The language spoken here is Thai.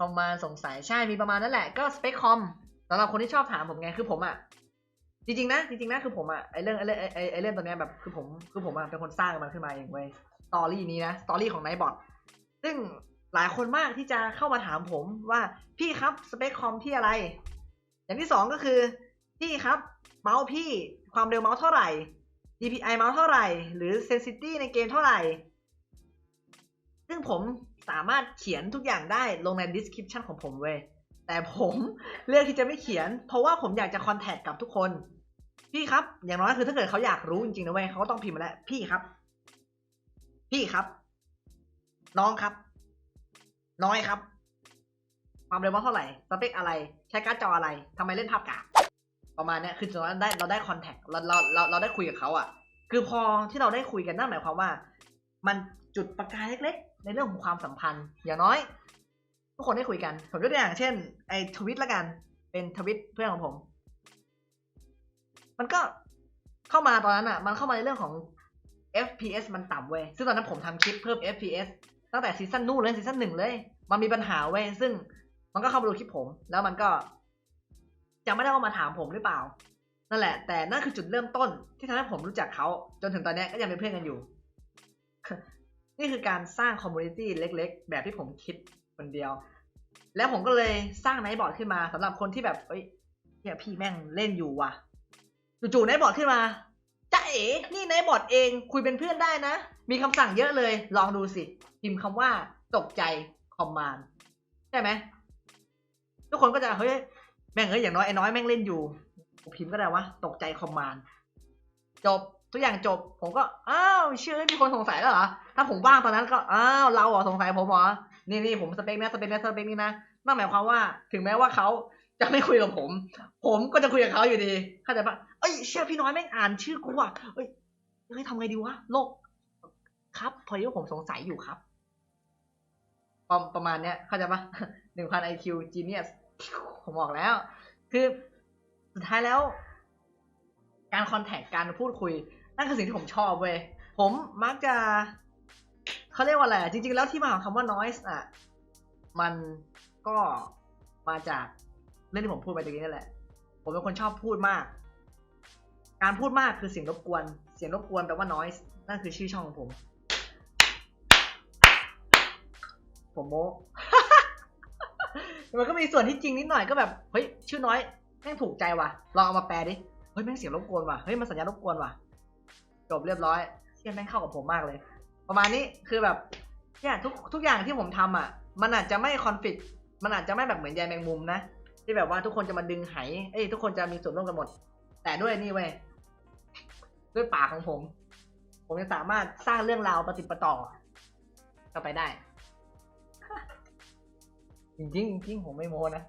คอมมาสงสัยใช่มีประมาณนั้นแหละก็สเปคคอมสำหรับคนที่ชอบถามผมไงคือผมอะจริงๆนะจริงๆนะคือผมอะไอเรื่องไอเรื่องไอไอเรื่องตัวเนี้ยแบบคือผมคือผมอะเป็นคนสร้างมันขึ้นมาเองเว้ยสตอรี่นี้นะสตอรี่ของไนบอทซึ่งหลายคนมากที่จะเข้ามาถามผมว่าพี่ครับสเปคคอมที่อะไร อย่างที่สองก็คือพี่ครับเมาส์พี่ความเร็วเมาส์เท่าไหร่ DPI เมาส์เท่าไหร่ หรือ Sensitivity ในเกมเท่าไหร่ ซึ่งผม สามารถเขียนทุกอย่างได้ลงใน description ของผมเว้ยแต่ผมเลือกที่จะไม่เขียน เพราะว่าผมอยากจะคอนแทคกับทุกคนพี่ครับ อย่างน้อยคือถ้าเกิดเขาอยากรู้จริงๆนะเว้ยเขาก็ต้องพิมพ์มาแล้ว พี่ครับ พี่ครับ น้องครับ น้อยครับ ความเร็วเมาเท่าไหร่สเปคอะไร ใช้การ์ดจออะไรทำไมเล่นภาพกากประมาณนี้คือตอนนั้นได้เราได้คอนแทคเราเราเราเราได้คุยกับเขาอะคือพอที่เราได้คุยกันนั่นหมายความว่า มันจุดประกายเล็กๆ ในเรื่องของความสัมพันธ์ อย่างน้อย ทุกคนได้คุยกันผมยกตัวอย่างเช่น ไอ้ทวิตละกัน เป็นทวิตเพื่อนของผม มันก็เข้ามาตอนนั้นอะ มันเข้ามาในเรื่องของ FPS มันต่ำเว้ยซึ่งตอนนั้นผมทำคลิปเพิ่ม FPS ตั้งแต่ซีซั่นนู่นเลยซีซั่นหนึ่งเลย มันมีปัญหาเว้ยซึ่งมันก็เข้ามาดูคลิปผม แล้วมันก็จะไม่ได้ว่ามาถามผมหรือเปล่า นั่นแหละ แต่นั่นคือจุดเริ่มต้นที่ทำให้ผมรู้จักเขา จนถึงตอนนี้ก็ยังเป็นเพื่อนกันอยู่ นี่คือการสร้างคอมมูนิตี้เล็ก ๆ แบบที่ผมคิดคนเดียว แล้วผมก็เลยสร้างไนท์บอร์ดขึ้นมาสำหรับคนที่แบบเอ้ยเนี่ยพี่แม่งเล่นอยู่ว่ะจู่ๆไนท์บอร์ดขึ้นมาจ้าเอ๋นี่ไนท์บอร์ดเองคุยเป็นเพื่อนได้นะ มีคำสั่งเยอะเลย ลองดูสิพิมพ์คำว่าตกใจคอมมานด์ใช่ไหมทุกคนก็จะเฮ้ยแม่งเฮ้ยอย่างน้อยไอ้น้อยแม่งเล่นอยู่ผมพิมพ์ก็ได้วะตกใจคอมมานด์ จบทุกอย่างจบ ผมก็อ้าวเชื่อมีคนสงสัยแล้วเหรอถ้าผมว่างตอนนั้นก็อ้าวเราเหรอสงสัยผมเหรอนี่นี่ผมสเปคนะสเปคนะสเปคนี้นะนั่นหมายความว่าถึงแม้ว่าเขาจะไม่คุยกับผม ผมก็จะคุยกับเขาอยู่ดีเข้าใจปะเอ้ยเชื่อพี่น้อยแม่งอ่านชื่อกูอะเอ้ยเฮ้ยทำไงดีวะโลก ครับพอดีว่าผมสงสัยอยู่ครับประประมาณเนี้ยเข้าใจปะหนึ่งพันไอคิวจีเนียสผมบอกแล้ว คือสุดท้ายแล้ว การคอนแทคการพูดคุย นั่นคือสิ่งที่ผมชอบเว้ยผมมักจะเขาเรียกว่าอะไรจริง ๆ แล้วที่มาของคำว่า noise อะ มันก็มาจากเรื่องที่ผมพูดไปตะกี้นี่นแหละ ผมเป็นคนชอบพูดมาก การพูดมากคือเสียงรบกวน เสียงรบกวนแปลว่า noise นั่นคือชื่อช่องของผม ผมโม้มันก็มีส่วนที่จริงนิดหน่อยก็แบบ เฮ้ย ชื่อน้อยแม่งถูกใจว่ะลองเอามาแปลดิ ฮ้ยแม่งเสียงรบกวนว่ะเฮ้ยมันสัญญาณรบกวนว่ะจบเรียบร้อยเชี่ยแม่งเข้ากับผมมากเลย ประมาณนี้คือแบบเนี่ยทุกทุกอย่างที่ผมทำอะ มันอาจจะไม่คอนฟ lict มันอาจจะไม่แบบเหมือนใยแมงมุมนะที่แบบว่าทุกคนจะมาดึงไหเอ้ยทุกคนจะมีส่วนร่วมกันหมด แต่ด้วยนี่เว้ยด้วยปากของผม ผมจะสามารถสร้างเรื่องราวประติดประต่อก็ไปได้ จริงจริงผมไม่โมนะ